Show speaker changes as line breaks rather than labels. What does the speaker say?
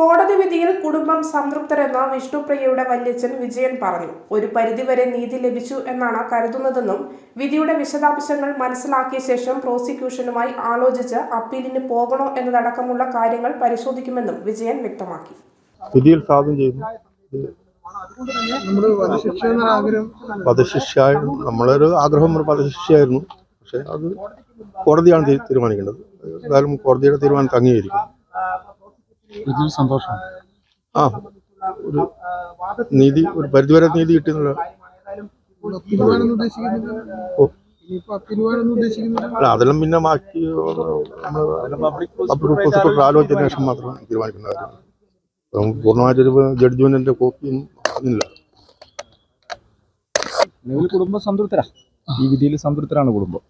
കോടതി വിധിയിൽ കുടുംബം സംതൃപ്തരെന്ന് വിഷ്ണുപ്രിയയുടെ വല്യച്ഛൻ വിജയൻ പറഞ്ഞു. ഒരു പരിധിവരെ നീതി ലഭിച്ചു എന്നാണ് കരുതുന്നതെന്നും വിധിയുടെ വിശദാംശങ്ങൾ മനസ്സിലാക്കിയ ശേഷം പ്രോസിക്യൂഷനുമായി ആലോചിച്ച് അപ്പീലിന് പോകണോ എന്നതടക്കമുള്ള കാര്യങ്ങൾ പരിശോധിക്കുമെന്നും വിജയൻ വ്യക്തമാക്കി.
വിധിയിൽ ചെയ്യുന്നു. നമ്മളൊരു ആഗ്രഹം വധശിക്ഷയായിരുന്നു. പക്ഷെ അത് കോടതിയാണ് തീരുമാനിക്കേണ്ടത്. എന്തായാലും കോടതിയുടെ തീരുമാനം അംഗീകരിക്കും
ഇതിൽ സന്തോഷം.
ആ ഒരു നീതി ഒരു പരിധിവരെ നീതി കിട്ടിയെന്നുള്ള അല്ല അതെല്ലാം പിന്നെ ബാക്കി ആലോചിച്ചതിന് ശേഷം മാത്രം തീരുമാനിക്കുന്ന കാര്യം അപ്പം പൂർണമായിട്ടൊരു ജഡ്ജ്മെന്റിന്റെ കോപ്പിയും
നിലവിൽ കുടുംബം സംതൃപ്തരാ ഈ വിധിയിൽ സംതൃപ്തരാണ് കുടുംബം.